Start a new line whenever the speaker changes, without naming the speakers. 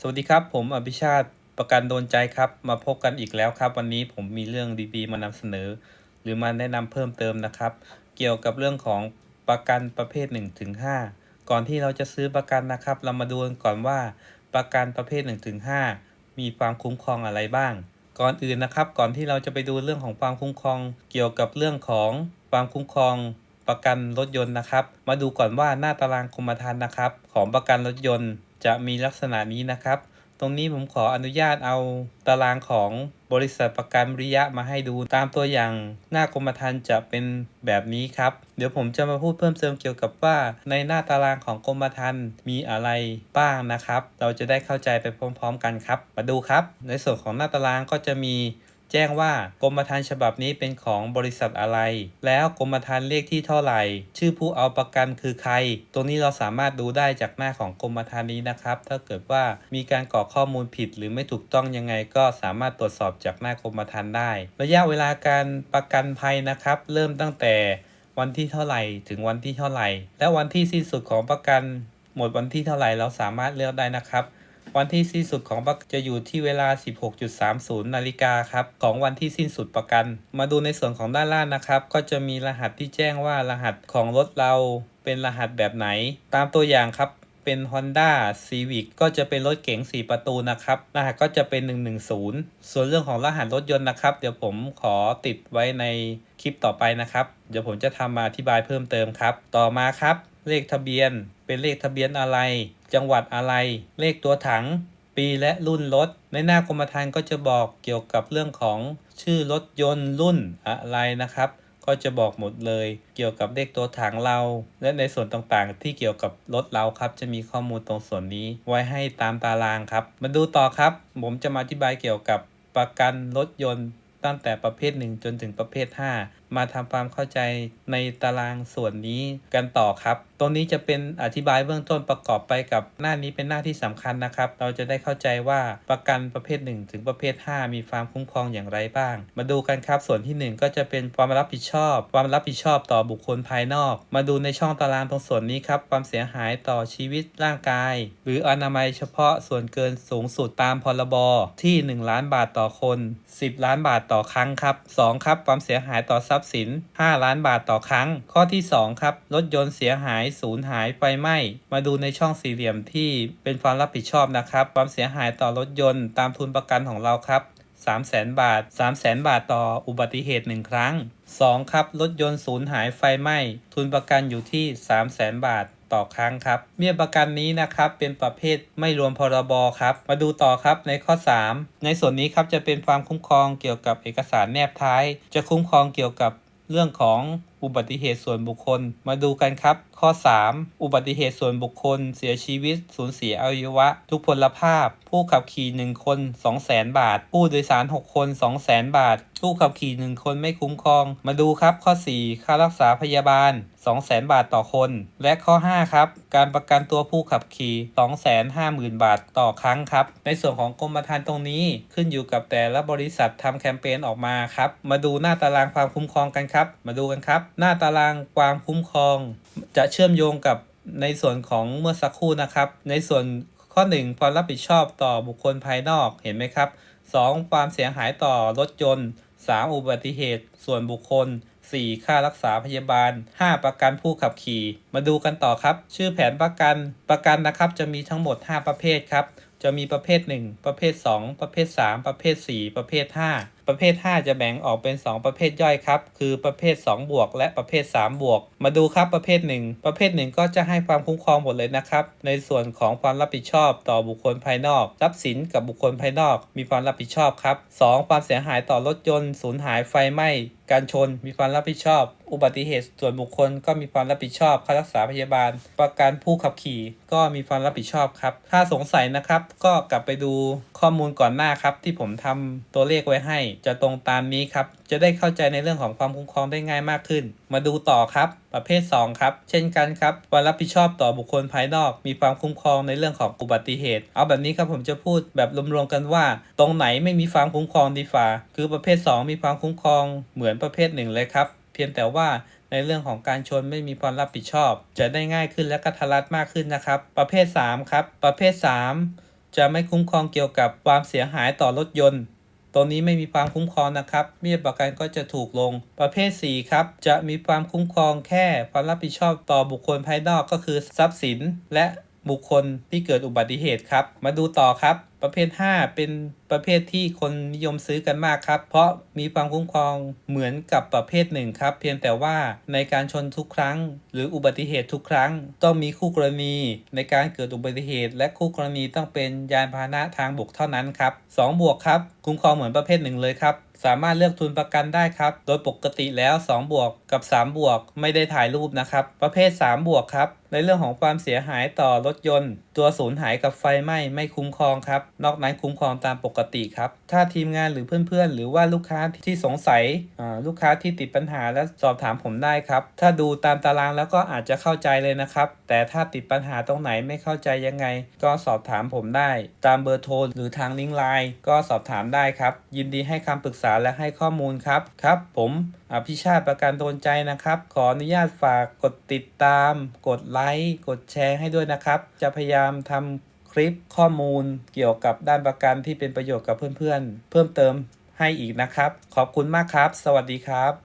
สวัสดีครับ ผมอภิชาติประกันโดนใจครับ มาพบกันอีกแล้วครับ วันนี้ผมมีเรื่องดีๆมานำเสนอ หรือมาแนะนำเพิ่มเติมนะครับ เกี่ยวกับเรื่องของประกันประเภท1ถึง5ก่อนที่เราจะซื้อประกันนะครับ เรามาดูกันก่อนว่าประกันประเภท1ถึง5มีความคุ้มครองอะไรบ้าง ก่อนอื่นนะครับ ก่อนที่เราจะไปดูเรื่องของความคุ้มครอง เกี่ยวกับเรื่องของความคุ้มครองประกันรถยนต์นะครับ มาดูก่อนว่าหน้าตารางกรมธรรม์นะครับ ของประกันรถยนต์ จะมีลักษณะนี้นะครับ ตรงนี้ผมขออนุญาตเอาตารางของบริษัทประกันริยะมาให้ดูตามตัวอย่าง หน้ากรมธรรม์จะเป็นแบบนี้ครับ เดี๋ยวผมจะมาพูดเพิ่มเติมเกี่ยวกับว่า ในหน้าตารางของกรมธรรม์มีอะไรบ้างนะครับ เราจะได้เข้าใจไปพร้อม ๆ กันครับ มาดูครับ ในส่วนของหน้าตารางก็จะมี แจ้งว่ากรมธรรม์ฉบับนี้เป็นของบริษัทอะไร แล้วกรมธรรม์เลขที่เท่าไหร่ ชื่อผู้เอาประกันคือใคร ตรงนี้เราสามารถดูได้จากหน้าของกรมธรรม์นี้นะครับ ถ้าเกิดว่ามีการกรอกข้อมูลผิดหรือไม่ถูกต้องยังไงก็สามารถตรวจสอบจากหน้ากรมธรรม์ได้ ระยะเวลาการประกันภัยนะครับ เริ่มตั้งแต่วันที่เท่าไหร่ถึงวันที่เท่าไหร่ และวันที่สิ้นสุดของประกันหมดวันที่เท่าไหร่เราสามารถเลือกได้นะครับ วันที่สิ้นสุดของประกันจะอยู่ที่เวลา 16.30 นาฬิกาครับ ของวันที่สิ้นสุดประกัน มาดูในส่วนของด้านล่างนะครับ ก็จะมีรหัสที่แจ้งว่ารหัสของรถเราเป็นรหัสแบบไหน ตามตัวอย่างครับเป็น Honda Civic ก็จะเป็นรถเก๋ง 4 ประตูนะครับ รหัสก็จะเป็น 110 ส่วนเรื่องของรหัสรถยนต์นะครับ เดี๋ยวผมขอติดไว้ในคลิปต่อไปนะครับ เดี๋ยวผมจะทำมาอธิบายเพิ่มเติมครับ ต่อมาครับ เลขทะเบียน เป็นเลขทะเบียนอะไร จังหวัดอะไร เลขตัวถัง ปีและรุ่นรถ ในหน้ากรมธรรม์ก็จะบอกเกี่ยวกับเรื่องของชื่อรถยนต์รุ่นอะไรนะครับ ก็จะบอกหมดเลย เกี่ยวกับเลขตัวถังเรา และในส่วนต่างๆ ที่เกี่ยวกับรถเราครับ จะมีข้อมูลตรงส่วนนี้ไว้ให้ตามตารางครับ มาดูต่อครับ ผมจะมาอธิบายเกี่ยวกับประกันรถยนต์ตั้งแต่ประเภท 1 จนถึงประเภท 5มาทำความเข้าใจในตารางส่วนนี้กันต่อครับ ตรงนี้จะเป็นอธิบายเบื้องต้นประกอบไปกับหน้านี้เป็นหน้าที่สำคัญนะครับ เราจะได้เข้าใจว่าประกันประเภท 1 ถึงประเภท 5 มีความคุ้มครองอย่างไรบ้าง มาดูกันครับ ส่วนที่ 1 ก็จะเป็นความรับผิดชอบ ความรับผิดชอบต่อบุคคลภายนอก มาดูในช่องตารางตรงส่วนนี้ครับ ความเสียหายต่อชีวิตร่างกาย หรืออนามัยเฉพาะส่วนเกินสูงสุดตามพรบที่ 1 ล้านบาทต่อคน 10 ล้านบาทต่อครั้งครับ 2 ครับ ความเสียหายต่อทรัพย์สิน 5 ล้านบาทต่อครั้ง ข้อที่ 2 ครับ รถยนต์เสียหายสูญหายไฟไหม้มาดูในช่องสี่เหลี่ยมที่เป็นความรับผิดชอบนะครับ ความเสียหายต่อรถยนต์ตามทุนประกันของเราครับ3 0 0แสนบาท 3 0 0แสนบาทต่ออุบัติเหตุ 1 ครั้ง 2 ครับ รถยนต์สูญหายไฟไหม้ ทุนประกันอยู่ที่ 3 0 0แสนบาท ต่อครั้งครับ เบี้ยประกันนี้นะครับเป็นประเภทไม่รวมพรบครับ มาดูต่อครับในข้อ 3 ในส่วนนี้ครับจะเป็นความคุ้มครองเกี่ยวกับเอกสารแนบท้าย จะคุ้มครองเกี่ยวกับเรื่องของ อุบัติเหตุส่วนบุคคล มาดูกันครับ ข้อ 3 อุบัติเหตุส่วนบุคคล เสียชีวิต สูญเสียอวัยวะ ทุกพลภาพ ผู้ขับขี่1คน200,000 บาท ผู้โดยสาร 6 คน 200,000 บาท ผู้ขับขี่ 1 คนไม่คุ้มครอง มาดูครับข้อ 4 ค่ารักษาพยาบาล 200,000 บาทต่อคน และข้อ 5 ครับ การประกันตัวผู้ขับขี่ 250,000 บาทต่อครั้งครับ ในส่วนของกรมธรรม์ตรงนี้ขึ้นอยู่กับแต่ละบริษัททำแคมเปญออกมาครับ มาดูหน้าตารางความคุ้มครองกันครับ มาดูกันครับหน้าตารางความคุ้มครอง จะเชื่อมโยงกับในส่วนของเมื่อสักครู่นะครับ ในส่วนข้อ 1 ความรับผิดชอบต่อบุคคลภายนอกเห็นไหมครับ 2. ความเสียหายต่อรถยนต์ 3. อุบัติเหตุ ส่วนบุคคล 4. ค่ารักษาพยาบาล 5. ประกันผู้ขับขี่ มาดูกันต่อครับ ชื่อแผนประกันประกันนะครับจะมีทั้งหมด 5 ประเภทครับ จะมีประเภท 1 ประเภท 2 ประเภท 3 ประเภท 4 ประเภท 5 ประเภท 5 จะแบ่งออกเป็น 2 ประเภทย่อยครับ คือประเภท 2 บวก และประเภท 3 บวก มาดูครับประเภท 1 ประเภท 1 ก็จะให้ความคุ้มครองหมดเลยนะครับ ในส่วนของความรับผิดชอบต่อบุคคลภายนอก ทรัพย์สินกับบุคคลภายนอก มีความรับผิดชอบครับ 2. ความเสียหายต่อรถยนต์ สูญหายไฟไหม้ การชน มีความรับผิดชอบ อุบัติเหตุส่วนบุคคลก็มีความรับผิดชอบ ค่ารักษาพยาบาล ประกันผู้ขับขี่ก็มีความรับผิดชอบครับ ถ้าสงสัยนะครับ ก็กลับไปดูข้อมูลก่อนหน้าครับ ที่ผมทำตัวเลขไว้ให้ จะตรงตามนี้ครับ จะได้เข้าใจในเรื่องของความคุ้มครองได้ง่ายมากขึ้น มาดูต่อครับ ประเภท 2 ครับ เช่นกันครับความรับผิดชอบต่อบุคคลภายนอก มีความคุ้มครองในเรื่องของอุบัติเหตุ เอาแบบนี้ครับผมจะพูดแบบรวมๆกันว่า ตรงไหนไม่มีความคุ้มครองดีฝ่าคือประเภท 2 มีความคุ้มครองเหมือนประเภท1เลยครับ พียงแต่ว่าในเรื่องของการชนไม่มีความรับผิดชอบ จะได้ง่ายขึ้นและกระทัดรัดมากขึ้นนะครับ ประเภท 3 ครับ ประเภท 3 จะไม่คุ้มครองเกี่ยวกับความเสียหายต่อรถยนต์ ตัวนี้ไม่มีความคุ้มครองนะครับเบี้ยประกันก็จะถูกลง ประเภท 4 ครับ จะมีความคุ้มครองแค่ความรับผิดชอบต่อบุคคลภายนอกก็คือทรัพย์สิน และ บุคคลที่เกิดอุบัติเหตุครับ มาดูต่อครับ ประเภท 5 เป็นประเภทที่คนนิยมซื้อกันมากครับ เพราะมีความคุ้มครองเหมือนกับประเภทหนึ่งครับ เพียงแต่ว่าในการชนทุกครั้ง หรืออุบัติเหตุทุกครั้ง ต้องมีคู่กรณี ในการเกิดอุบัติเหตุ และคู่กรณีต้องเป็นยานพาหนะทางบกเท่านั้นครับ2บวกครับ คุ้มครองเหมือนประเภทหนึ่งเลยครับ สามารถเลือกทุนประกันได้ครับ โดยปกติแล้ว 2 บวกกับ 3 บวก ไม่ได้ถ่ายรูปนะครับ ประเภท 3 บวกครับ ในเรื่องของความเสียหายต่อรถยนต์ ตัวสูญหายกับไฟไหม้ไม่คุ้มครองครับ นอกนั้นคุ้มครองตามปกติครับ ถ้าทีมงานหรือเพื่อนๆ หรือว่าลูกค้าที่สงสัยลูกค้าที่ติดปัญหาและสอบถามผมได้ครับ ถ้าดูตามตารางแล้วก็อาจจะเข้าใจเลยนะครับ แต่ถ้าติดปัญหาตรงไหนไม่เข้าใจยังไง ก็สอบถามผมได้ ตามเบอร์โทรหรือทางลิงก์ไลน์ก็สอบถามได้ครับ ยินดีให้คำปรึกษาและให้ข้อมูลครับครับ ผมอภิชาติประกันโดนใจนะครับ ขออนุญาตฝากกดติดตาม กดไลค์กดแชร์ให้ด้วยนะครับ จะพยายามทำคลิปข้อมูลเกี่ยวกับด้านประกันที่เป็นประโยชน์กับเพื่อนๆเพิ่มเติมให้อีกนะครับ ขอบคุณมากครับ สวัสดีครับ